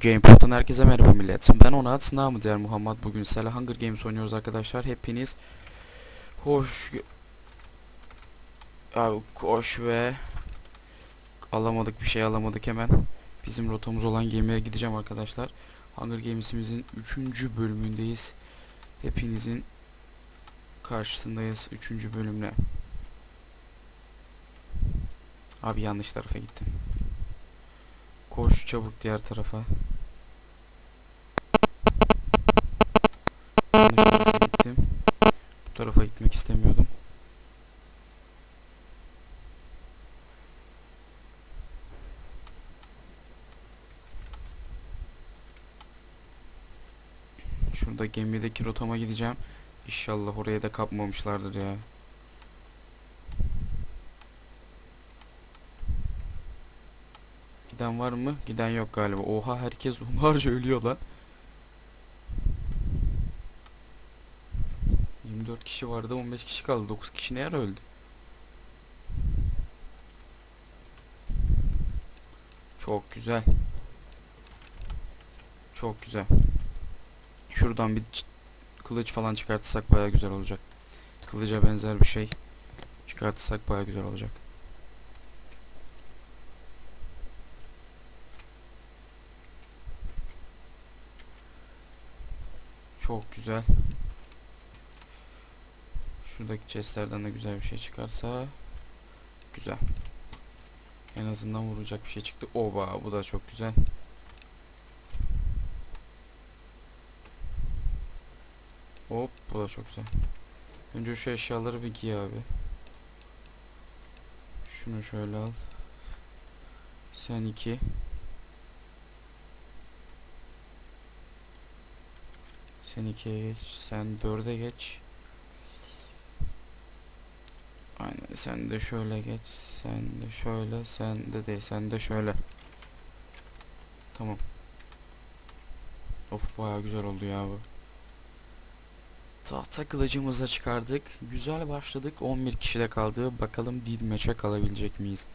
GamePod'dan herkese merhaba millet. Ben Onat, namı diğer Muhammed. Bugün sizlerle Hunger Games oynuyoruz arkadaşlar. Hepiniz hoş... Abi koş ve... Alamadık bir şey alamadık hemen. Bizim rotamız olan gemiye gideceğim arkadaşlar. Hunger Games'imizin 3. bölümündeyiz. Hepinizin karşısındayız 3. bölümle. Abi yanlış tarafa gittim. Koş çabuk diğer tarafa. Yanlış tarafa gittim. Bu tarafa gitmek istemiyordum. Şurada gemideki rotama gideceğim. İnşallah oraya da kapmamışlardır ya. Giden var mı? Giden yok galiba. Oha herkes onlarca ölüyor lan. 24 kişi vardı 15 kişi kaldı. 9 kişi ne ara öldü? Çok güzel. Çok güzel. Şuradan bir kılıç falan çıkartırsak baya güzel olacak. Kılıca benzer bir şey çıkartırsak baya güzel olacak. Çok güzel. Şuradaki chestlerden de güzel bir şey çıkarsa güzel. En azından vuracak bir şey çıktı. Oba bu da çok güzel. Hop bu da çok güzel. Önce şu eşyaları bir giy abi. Şunu şöyle al. Sen iki. Sen ikiye geç. Sen dörde geç. Aynen sen de şöyle geç. Sen de şöyle. Sen de değil. Sen de şöyle. Tamam. Of baya güzel oldu ya bu. Tahta kılıcımızı çıkardık. Güzel başladık. 11 kişide kaldı. Bakalım did maç'a kalabilecek miyiz?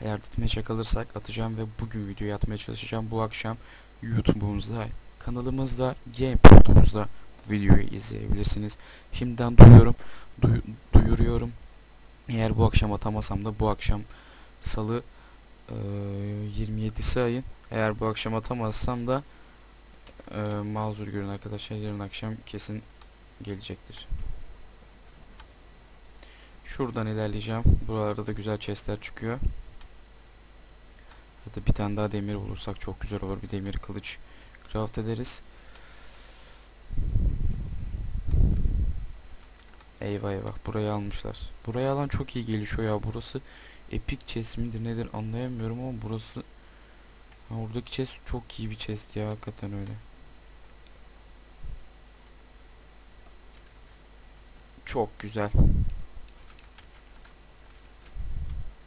Eğer did maç'a kalırsak atacağım ve bugün videoyu atmaya çalışacağım. Bu akşam YouTube'umuzda, kanalımızda, GamePod'umuzda videoyu izleyebilirsiniz. Şimdiden duyuyorum, duy- duyuruyorum. Eğer bu akşam atamasam da bu akşam salı eee 27'si ayın. Eğer bu akşam atamazsam da eee mazur görün arkadaşlar. Yarın akşam kesin gelecektir. Şuradan ilerleyeceğim. Buralarda da güzel chestler çıkıyor. Ya da bir tane daha demir bulursak çok güzel olur. Bir demir kılıç craft ederiz. Eyvah eyvah burayı almışlar. Burayı alan çok iyi gelişiyor ya. Burası epic chest midir nedir anlayamıyorum ama burası ha, oradaki chest çok iyi bir chest ya hakikaten öyle. Çok güzel.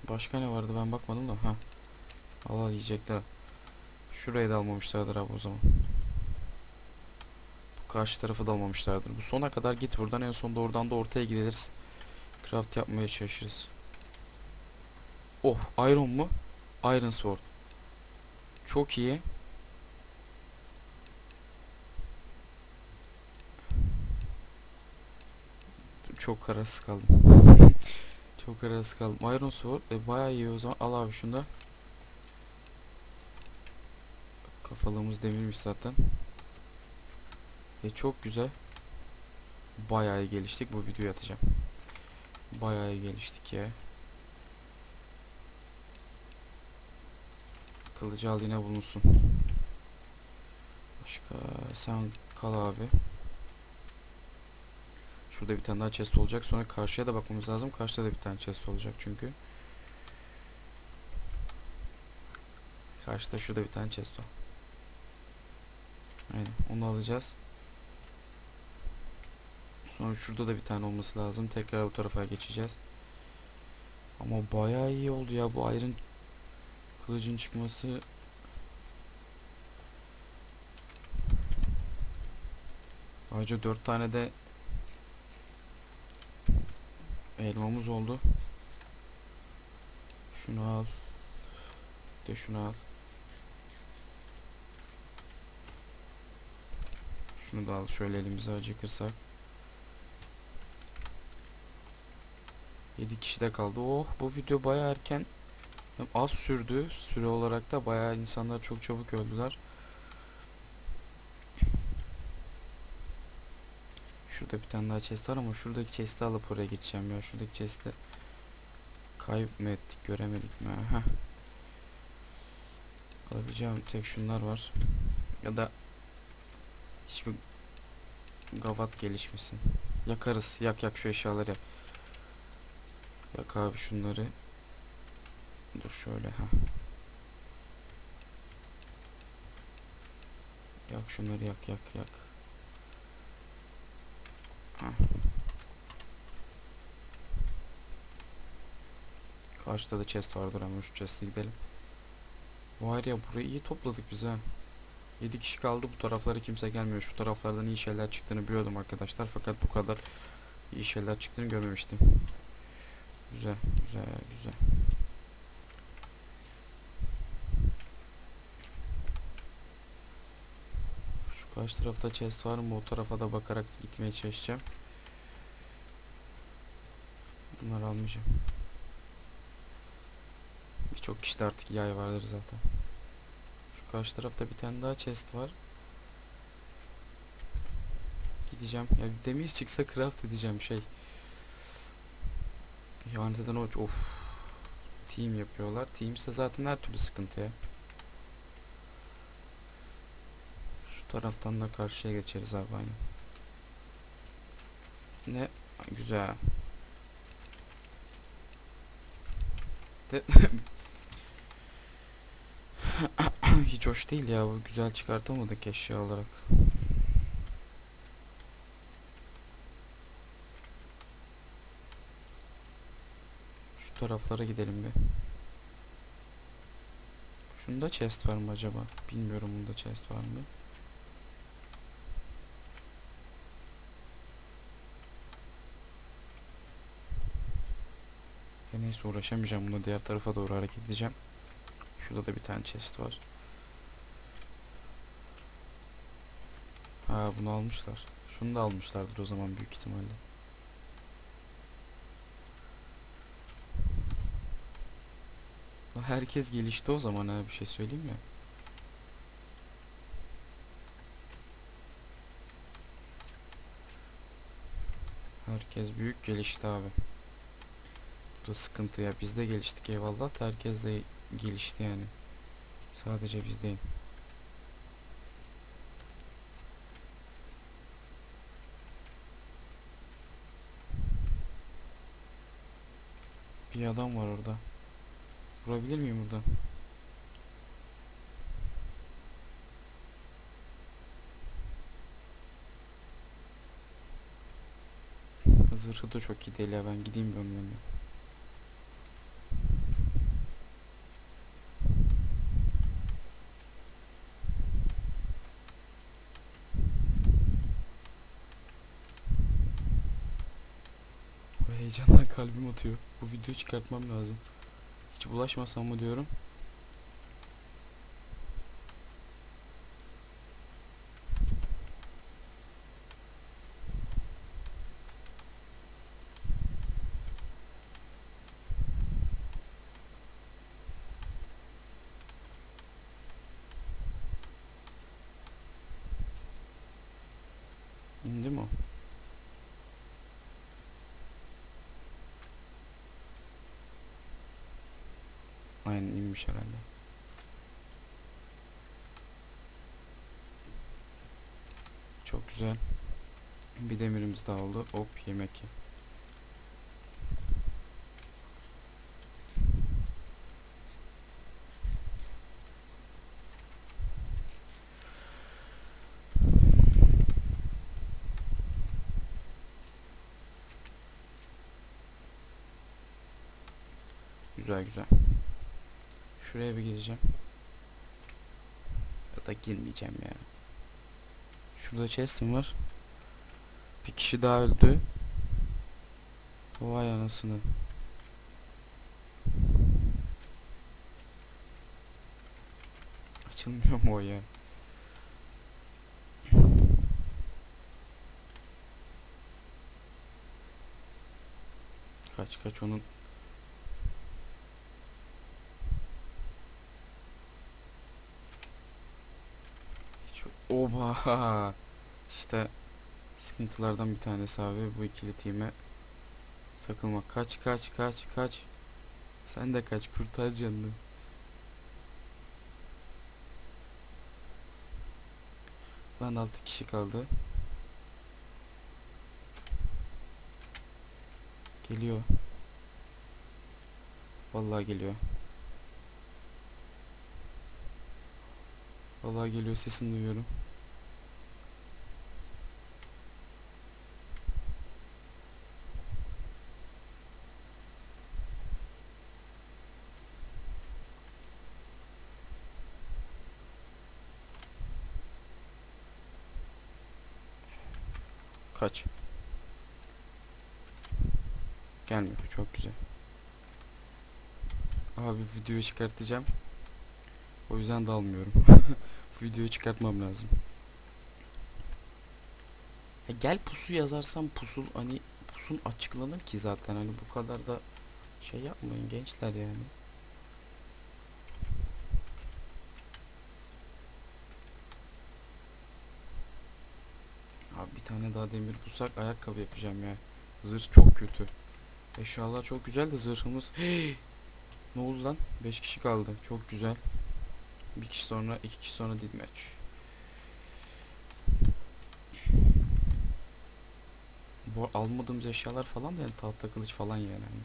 Başka ne vardı ben bakmadım da ha. Al al yiyecekler. Şurayı da almamışlardır abi o zaman. Bu karşı tarafı da almamışlardır. Bu sona kadar git buradan en sonunda oradan da ortaya gideriz. Craft yapmaya çalışırız. Oh iron mu? Iron sword. Çok iyi. Çok kararsız kaldım. Çok kararsız kaldım. Iron Sword e, bayağı iyi o zaman. Al abi şunu da. Kafalığımız demirmiş zaten. E çok güzel. Bayağı iyi geliştik. Bu videoyu atacağım. Bayağı iyi geliştik ya. Kılıcı al yine bulunsun. Başka sen kal abi. Şurada bir tane daha chest olacak. Sonra karşıya da bakmamız lazım. Karşıda da bir tane chest olacak çünkü. Karşıda şurada bir tane chest var. Aynen onu alacağız. Sonra şurada da bir tane olması lazım. Tekrar bu tarafa geçeceğiz. Ama bayağı iyi oldu ya bu iron kılıcın çıkması. Ayrıca 4 tane de Elmamız oldu. Şunu al. De şunu al. Şunu da al. Şöyle elimize acıkırsak. 7 kişi de kaldı. Oh bu video baya erken az sürdü. Süre olarak da bayağı insanlar çok çabuk öldüler. Şurada bir tane daha chest var ama şuradaki chest'i alıp oraya geçeceğim ya. Şuradaki chest'i kayıp göremedik mi? Heh. Alabileceğim tek şunlar var. Ya da hiçbir gavat gelişmesin. Yakarız. Yak yak şu eşyaları yak. Yak abi şunları. Dur şöyle ha. Yak şunları yak yak yak. Ha. Karşıda da chest vardır ama şu chest'e gidelim. Var ya burayı iyi topladık biz ha. 7 kişi kaldı bu taraflara kimse gelmiyor. Şu taraflardan iyi şeyler çıktığını biliyordum arkadaşlar fakat bu kadar iyi şeyler çıktığını görmemiştim. Güzel güzel güzel. Karşı tarafta chest var mı? O tarafa da bakarak gitmeye çalışacağım. Bunları almayacağım. Birçok kişide artık yay vardır zaten. Şu karşı tarafta bir tane daha chest var. Gideceğim. Ya demir çıksa craft edeceğim şey. İhaneten o of. Team yapıyorlar. Team ise zaten her türlü sıkıntı ya. Taraftan da karşıya geçeriz abi. Ne? Güzel. De Hiç hoş değil ya bu güzel çıkartamadık eşya olarak. Şu taraflara gidelim bir. Şunda chest var mı acaba? Bilmiyorum bunda chest var mı? Neyse uğraşamayacağım buna diğer tarafa doğru hareket edeceğim. Şurada da bir tane chest var. Ha bunu almışlar. Şunu da almışlardır o zaman büyük ihtimalle. Herkes gelişti o zaman ha bir şey söyleyeyim mi? Herkes büyük gelişti abi. Da sıkıntı ya. Biz de geliştik eyvallah. da Herkes de gelişti yani. Sadece biz değil. Bir adam var orada. Vurabilir miyim buradan? Zırhı da çok iyi değil ya ben gideyim bir onun heyecandan kalbim atıyor. Bu videoyu çıkartmam lazım. Hiç bulaşmasam mı diyorum. İndi mi o? Aynen inmiş herhalde. Çok güzel. Bir demirimiz daha oldu. Hop yemek ye. Güzel güzel. Şuraya bir gireceğim. Ya da girmeyeceğim ya. Şurada chest'im var. Bir kişi daha öldü. Vay anasını. Açılmıyor mu o ya? Kaç kaç onun Hiç Oba işte sıkıntılardan bir tanesi abi bu ikili time takılmak. Kaç kaç kaç kaç. Sen de kaç kurtar canını. Lan 6 kişi kaldı. Geliyor. Vallahi geliyor. Vallahi geliyor sesini duyuyorum. Kaç. Gelmiyor. Çok güzel. Abi videoyu çıkartacağım. O yüzden dalmıyorum. videoyu çıkartmam lazım. Ya gel pusu yazarsam pusul hani pusun açıklanır ki zaten hani bu kadar da şey yapmayın gençler yani. Abi bir tane daha demir bulsak ayakkabı yapacağım ya. Zırh çok kötü. Eşyalar çok güzel de zırhımız. ne oldu lan? 5 kişi kaldı. Çok güzel. Bir kişi sonra, iki kişi sonra deathmatch. Bu almadığımız eşyalar falan da yani tahta kılıç falan yani. hani.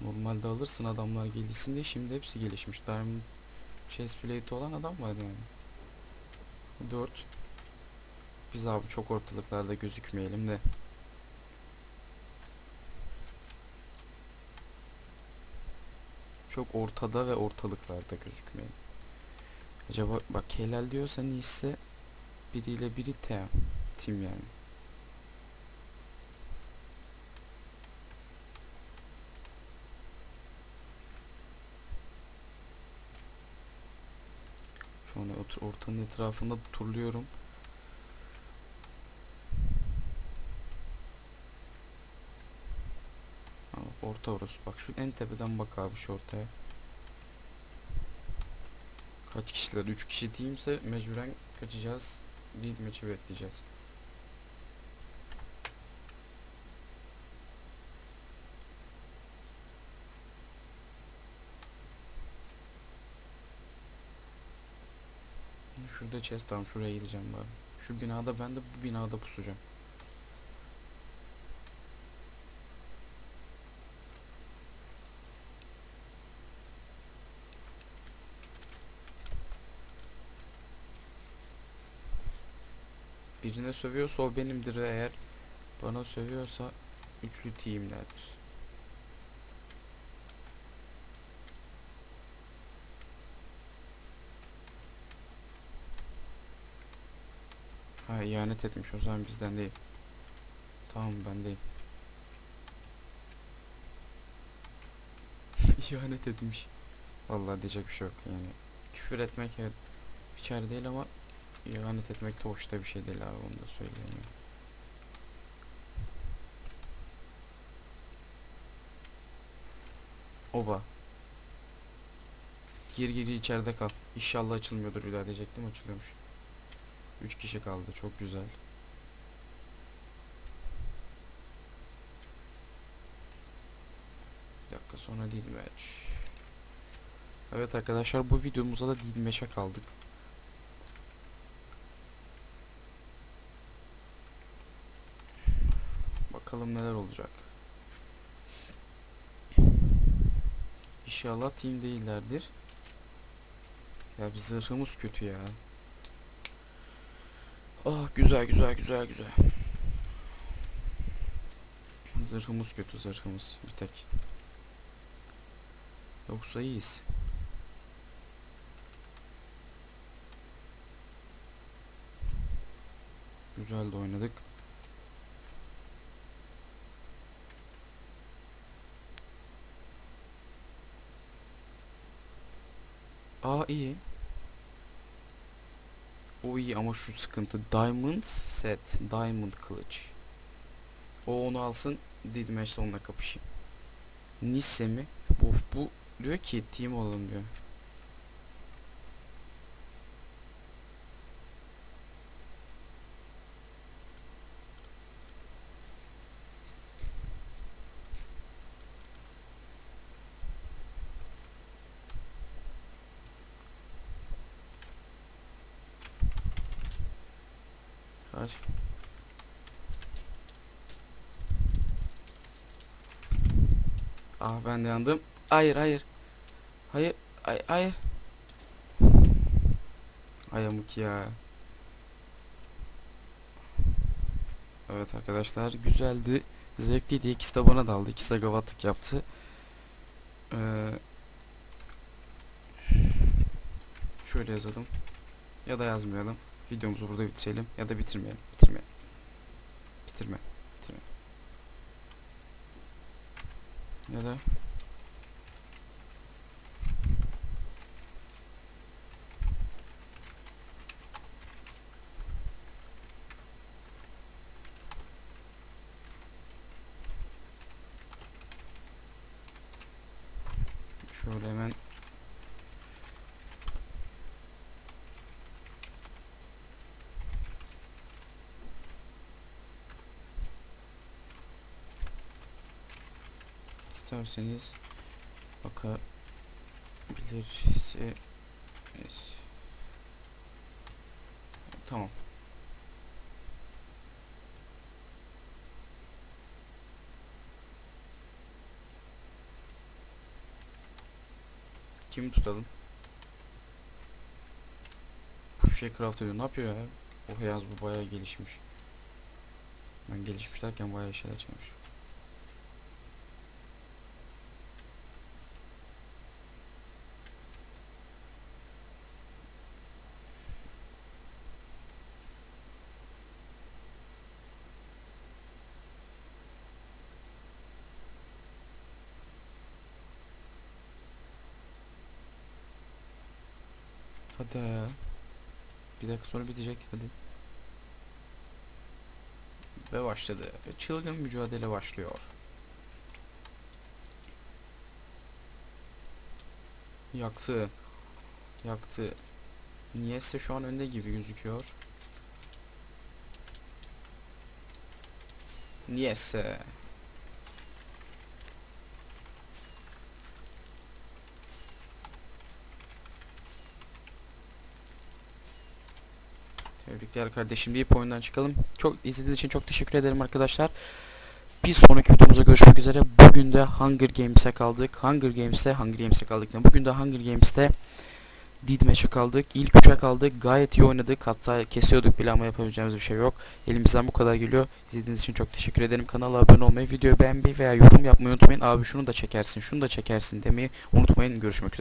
Normalde alırsın adamlar gelişsin diye şimdi hepsi gelişmiş. Diamond chestplate olan adam var yani. 4 Biz abi çok ortalıklarda gözükmeyelim de. Çok ortada ve ortalıklarda gözükmeyelim. Acaba bak helal diyorsa ise biriyle biri team. Tim yani. Ortanın etrafında turluyorum. Orta orası. Bak şu en tepeden bak abi şu ortaya. Kaç kişiler? 3 kişi değilse mecburen kaçacağız. Bir maçı bekleyeceğiz. Şurada chest tamam şuraya gideceğim bari. Şu binada ben de bu binada pusacağım. Birine sövüyorsa o benimdir ve eğer bana sövüyorsa üçlü teamlerdir. İhanet etmiş o zaman bizden değil. Tamam ben değil. ihanet etmiş. Vallahi diyecek bir şey yok yani. Küfür etmek evet içeri değil ama ihanet etmek de hoş da bir şey değil abi onu da söyleyeyim. Oba. Gir gir içeride kal. İnşallah açılmıyordur bir daha diyecektim açılıyormuş. 3 kişi kaldı çok güzel. Bir dakika sonra deathmatch. Evet arkadaşlar bu videomuzda da deathmatch'e kaldık. Bakalım neler olacak. İnşallah team değillerdir. Ya bir zırhımız kötü ya. Ah güzel güzel güzel güzel. Zırhımız kötü zırhımız bir tek. Yoksa iyiyiz. Güzel de oynadık. Aa iyi. O iyi ama şu sıkıntı. Diamond set. Diamond kılıç. O onu alsın. Didmeş'le onunla kapışayım. Nisse mi? Of bu diyor ki team olalım diyor. Kaç? Ah ben de yandım. Hayır hayır. Hayır. Ay hayır. Ay ya. Evet arkadaşlar güzeldi. Zevkliydi. İkisi de bana daldı. İkisi de gavatlık yaptı. Ee, şöyle yazalım. Ya da yazmayalım. Videomuzu burada bitirelim. Ya da bitirmeyelim. Bitirmeyelim. Bitirme. Bitirme. Ya da şöyle hemen isterseniz bakabilirsiniz. Tamam. Kimi tutalım? Bu şey craft ediyor. Ne yapıyor ya? O Heyaz bu bayağı gelişmiş. Ben gelişmiş derken bayağı şeyler çıkmış. Hadi ya. Bir dakika sonra bitecek. Hadi. Ve başladı. Çılgın mücadele başlıyor. Yaktı. Yaktı. Niyeyse şu an önde gibi gözüküyor. Niyeyse. Tebrikler kardeşim deyip oyundan çıkalım. Çok izlediğiniz için çok teşekkür ederim arkadaşlar. Bir sonraki videomuzda görüşmek üzere. Bugün de Hunger Games'e kaldık. Hunger Games'te Hunger Games'e kaldık. Bugün de Hunger Games'te Did Match'e kaldık. İlk 3'e kaldık. Gayet iyi oynadık. Hatta kesiyorduk bile ama yapabileceğimiz bir şey yok. Elimizden bu kadar geliyor. İzlediğiniz için çok teşekkür ederim. Kanala abone olmayı, videoyu beğenmeyi veya yorum yapmayı unutmayın. Abi şunu da çekersin, şunu da çekersin demeyi unutmayın. Görüşmek üzere.